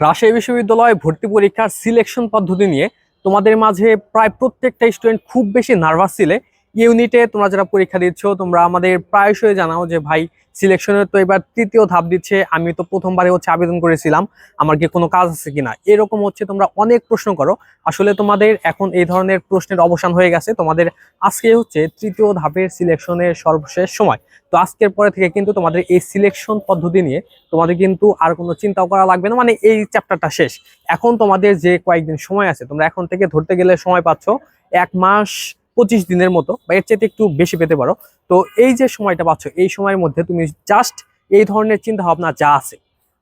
রাজশাহী বিশ্ববিদ্যালয়ে ভর্তি পরীক্ষার সিলেকশন পদ্ধতি নিয়ে তোমাদের মাঝে প্রায় প্রত্যেকটা স্টুডেন্ট খুব বেশি নার্ভাস ছিলে। ইউনিটে তোমরা যারা পরীক্ষা দিচ্ছ, তোমরা আমাদের প্রায়শই জানাও যে, ভাই সিলেকশনের তো এবার তৃতীয় ধাপ দিচ্ছে আমি তো প্রথমবারে হচ্ছে আবেদন করেছিলাম, আমার কি কোনো কাজ আছে কিনা? এরকম হচ্ছে তোমরা অনেক প্রশ্ন করো। আসলে তোমাদের এখন এই ধরনের প্রশ্নের অবসান হয়ে গেছে, তোমাদের আজকে হচ্ছে তৃতীয় ধাপের সিলেকশনের সর্বশেষ সময়। তো আজকের পরে থেকে কিন্তু তোমাদের এই সিলেকশন পদ্ধতি নিয়ে তোমাদের কিন্তু আর কোনো চিন্তাও করা লাগবে না মানে এই চ্যাপ্টারটা শেষ। এখন তোমাদের যে কয়েকদিন সময় আছে, তোমরা এখন থেকে ধরতে গেলে সময় পাচ্ছ এক মাস পঁচিশ দিনের মতো বা এর চাইতে একটু বেশি পেতে পারো। তো এই যে সময়টা পাচ্ছ, এই সময়ের মধ্যে তুমি জাস্ট এই ধরনের চিন্তা ভাবনা যা আছে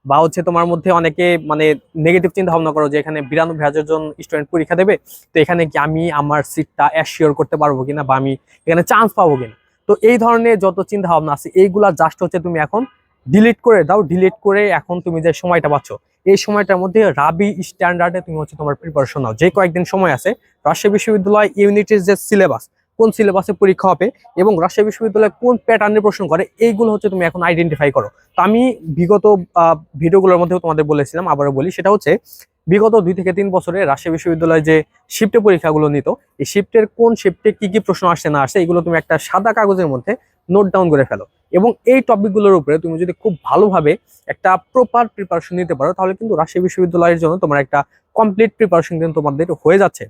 বা হচ্ছে তোমার মধ্যে অনেকে মানে নেগেটিভ চিন্তা ভাবনা করো যে এখানে বিরানব্বই হাজার জন স্টুডেন্ট পরীক্ষা দেবে, তো এখানে কি আমি আমার সিটটা অ্যাসিওর করতে পারব কিনা বা আমি এখানে চান্স পাবো কিনা? তো এই ধরনের যত চিন্তা ভাবনা আছে, এইগুলা জাস্ট হচ্ছে তুমি এখন ডিলিট করে দাও ডিলিট করে এখন তুমি যে সময়টা পাচ্ছ এই সময়টার মধ্যে রাবি স্ট্যান্ডার্ডে তুমি হচ্ছে তোমার প্রিপারেশন নাও। যে কয়েকদিন সময় আছে, রাজশাহী বিশ্ববিদ্যালয় ইউনিটের যে সিলেবাস কোন সিলেবাসে পরীক্ষা হবে এবং রাজশাহী বিশ্ববিদ্যালয় কোন প্যাটার্নের প্রশ্ন করে, এইগুলো হচ্ছে তুমি এখন আইডেন্টিফাই করো। তো আমি বিগত ভিডিওগুলোর মধ্যেও তোমাদের বলেছিলাম, আবারও বলি, সেটা হচ্ছে বিগত দুই থেকে তিন বছরে রাজশাহী বিশ্ববিদ্যালয়ে যে শিফটে পরীক্ষাগুলো নিত, এই শিফটের কোন শিফটে কি কি প্রশ্ন আসছে না আসছে, এগুলো তুমি একটা সাদা কাগজের মধ্যে নোট ডাউন করে ফেলো। এবং এই টপিকগুলোর উপরে তুমি যদি খুব ভালোভাবে একটা প্রপার প্রিপারেশন নিতে পারো, তাহলে কিন্তু রাজশাহী বিশ্ববিদ্যালয়ের জন্য তোমার একটা কমপ্লিট প্রিপারেশন কিন্তু তোমাদের হয়ে যাচ্ছে।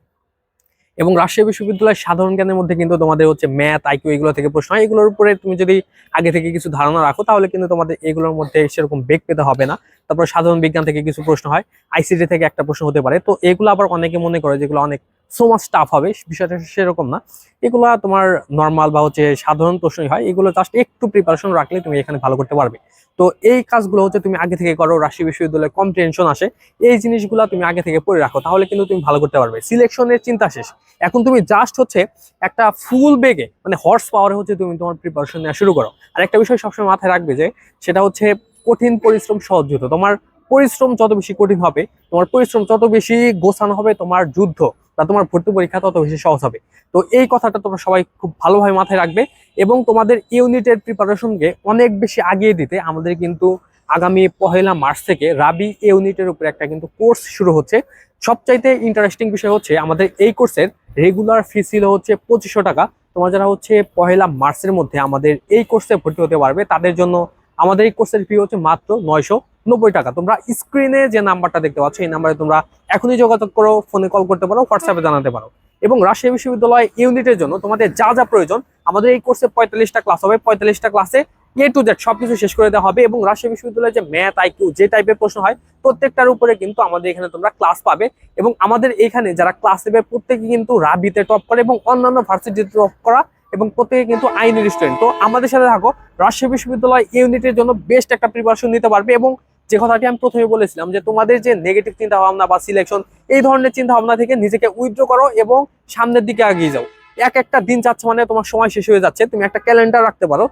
এবং রাজশাহী বিশ্ববিদ্যালয়ের সাধারণ জ্ঞানের মধ্যে কিন্তু তোমাদের হচ্ছে ম্যাথ আইকিউ এগুলো থেকে প্রশ্ন এগুলোর উপরে তুমি যদি আগে থেকে কিছু ধারণা রাখো, তাহলে কিন্তু তোমাদের এগুলোর মধ্যে সেরকম বেগ পেতে হবে না। তারপর সাধারণ বিজ্ঞান থেকে কিছু প্রশ্ন হয়। আইসিটি থেকে একটা প্রশ্ন হতে পারে। তো এগুলো আবার অনেকে মনে করে যেগুলো অনেক সো মাচ টাফ হবে, বিষয়টা সেরকম না। এগুলো তোমার নর্মাল বা হচ্ছে সাধারণ প্রশ্নই হয়। এগুলো জাস্ট একটু প্রিপারেশন রাখলে তুমি এখানে ভালো করতে পারবে। তো এই কাজগুলো হচ্ছে তুমি আগে থেকে করো রাজশাহী বিশ্ববিদ্যালয়ে কম টেনশন আসে। এই জিনিসগুলো তুমি আগে থেকে পড়ে রাখো, তাহলে কিন্তু তুমি ভালো করতে পারবে। সিলেকশনের চিন্তা শেষ। এখন তুমি জাস্ট হচ্ছে একটা ফুল বেগে মানে হর্স পাওয়ারে হচ্ছে তুমি তোমার প্রিপারেশন নেওয়া শুরু করো। আর একটা বিষয় সবসময় মাথায় রাখবে যে, সেটা হচ্ছে কঠিন পরিশ্রম সহজ যুদ্ধ। তোমার পরিশ্রম যত বেশি কঠিন হবে, তোমার পরিশ্রম যত বেশি গোছানো হবে, তোমার যুদ্ধ। বা তোমার ভর্তি পরীক্ষা তত বেশি সহজ হবে। তো এই কথাটা তোমরা সবাই খুব ভালোভাবে মাথায় রাখবে এবং তোমাদের ইউনিটের প্রিপারেশনকে অনেক বেশি আগিয়ে দিতে আমাদের কিন্তু আগামী পহেলা মার্চ থেকে রাবি ইউনিটের উপরে একটা কিন্তু কোর্স শুরু হচ্ছে। সবচাইতে ইন্টারেস্টিং বিষয় হচ্ছে আমাদের এই কোর্সের রেগুলার ফি ছিল হচ্ছে পঁচিশশো টাকা। তোমরা যারা হচ্ছে পহেলা মার্চের মধ্যে আমাদের এই কোর্সে ভর্তি হতে পারবে, তাদের জন্য আমাদের এই কোর্সের ফি হচ্ছে মাত্র নয়শো। নব্বই টাকা। তোমরা স্ক্রিনে যে নাম্বারটা দেখতে পাচ্ছ, এই নাম্বারে তোমরা এখনই যোগাযোগ করো ফোনে কল করতে পারো হোয়াটসঅ্যাপে জানাতে পারো। এবং রাজশাহী বিশ্ববিদ্যালয় ইউনিটের জন্য তোমাদের যা যা প্রয়োজন, আমাদের এই কোর্সে পঁয়তাল্লিশটা ক্লাস হবে। পঁয়তাল্লিশটা ক্লাসে এ টু জেড সবকিছু শেষ করে দেওয়া হবে এবং রাজশাহী বিশ্ববিদ্যালয়ে যে ম্যাথ আইকিউ যে টাইপের প্রশ্ন হয়, প্রত্যেকটার উপরে কিন্তু আমাদের এখানে তোমরা ক্লাস পাবে এবং আমাদের এখানে যারা ক্লাস নেবে, প্রত্যেকে কিন্তু রাবিতে টপ করে এবং অন্যান্য ভার্সিটিতে টপ করা এবং প্রত্যেকে কিন্তু আইনের স্টুডেন্ট তো আমাদের সাথে থাকো, রাজশাহী বিশ্ববিদ্যালয় ইউনিটের জন্য বেস্ট একটা প্রিপারেশন নিতে পারবে এবং যে কথাটি আমি প্রথমে বলেছিলাম যে তোমাদের যে নেগেটিভ চিন্তা ভাবনা বা সিলেকশন এই ধরনের চিন্তা ভাবনা থেকে নিজেকে উইথড্র করো এবং সামনের দিকে এগিয়ে যাও। এক একটা দিন যাচ্ছে মানে তোমার সময় শেষ হয়ে যাচ্ছে, তুমি একটা ক্যালেন্ডার রাখতে পারো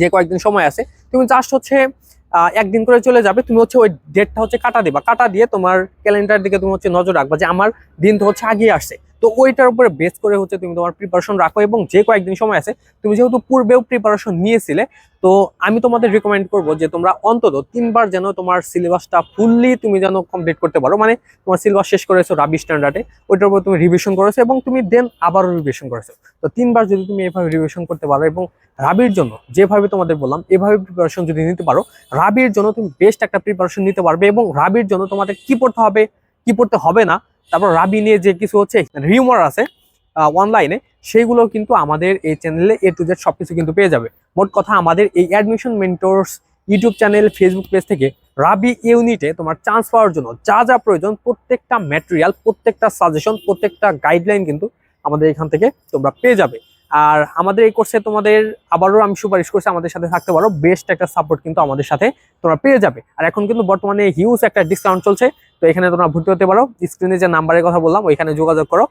যে কয়েকদিন সময় আছে। তুমি জাস্ট হচ্ছে একদিন করে চলে যাবে, তুমি হচ্ছে ওই ডেটটা হচ্ছে কাটা দিবা। কাটা দিয়ে তোমার ক্যালেন্ডার দিকে তুমি হচ্ছে নজর রাখবা যে আমার দিন তো হচ্ছে আগিয়ে আসছে। তো ওইটার উপরে বেস করে হচ্ছে তুমি তোমার প্রিপারেশন রাখো এবং যে কয়েকদিন সময় আছে, তুমি যেহেতু পূর্বেও প্রিপারেশন নিয়েছিলে, তো আমি তোমাদের রিকমেন্ড করব যে তোমরা অন্তত তিনবার যেন তোমার সিলেবাসটা ফুললি তুমি যেন কমপ্লিট করতে পারো। মানে তোমার সিলেবাস শেষ করেছ রাবি স্ট্যান্ডার্ডে ওইটার উপর তুমি রিভিশন করেছ এবং তুমি দেন আবারও রিভিশন করেছ। তো তিনবার যদি তুমি এভাবে রিভিশন করতে পারো এবং রাবির জন্য যেভাবে তোমাদের বললাম, এভাবে প্রিপারেশন যদি নিতে পারো, রাবির জন্য তুমি বেস্ট একটা প্রিপারেশন নিতে পারবে এবং রাবির জন্য তোমাদের কি পড়তে হবে, কি পড়তে হবে না তারপর রাবি নিয়ে যে কিছু হচ্ছে রিউমার আছে অনলাইনে সেইগুলো কিন্তু আমাদের এই চ্যানেলে এ টু জেড সবকিছু কিন্তু পেয়ে যাবে। মোট কথা আমাদের এই admission mentors YouTube channel facebook page থেকে রাবি ইউনিটে তোমার চান্স পাওয়ার জন্য যা যা প্রয়োজন, প্রত্যেকটা ম্যাটেরিয়াল প্রত্যেকটা সাজেশন প্রত্যেকটা গাইডলাইন কিন্তু আমাদের এখান থেকে তোমরা পেয়ে যাবে। আর আমাদের এই কোর্সে তোমাদের আবারও আমি সুপারিশ করছি, আমাদের সাথে থাকতে পারো বেস্ট একটা সাপোর্ট কিন্তু আমাদের সাথে তোমরা পেয়ে যাবে। আর এখন কিন্তু বর্তমানে হিউজ একটা ডিসকাউন্ট চলছে তো এখানে তোমরা ভর্তি হতে পারো। স্ক্রিনে যে নাম্বারের কথা বললাম ওইখানে যোগাযোগ করো।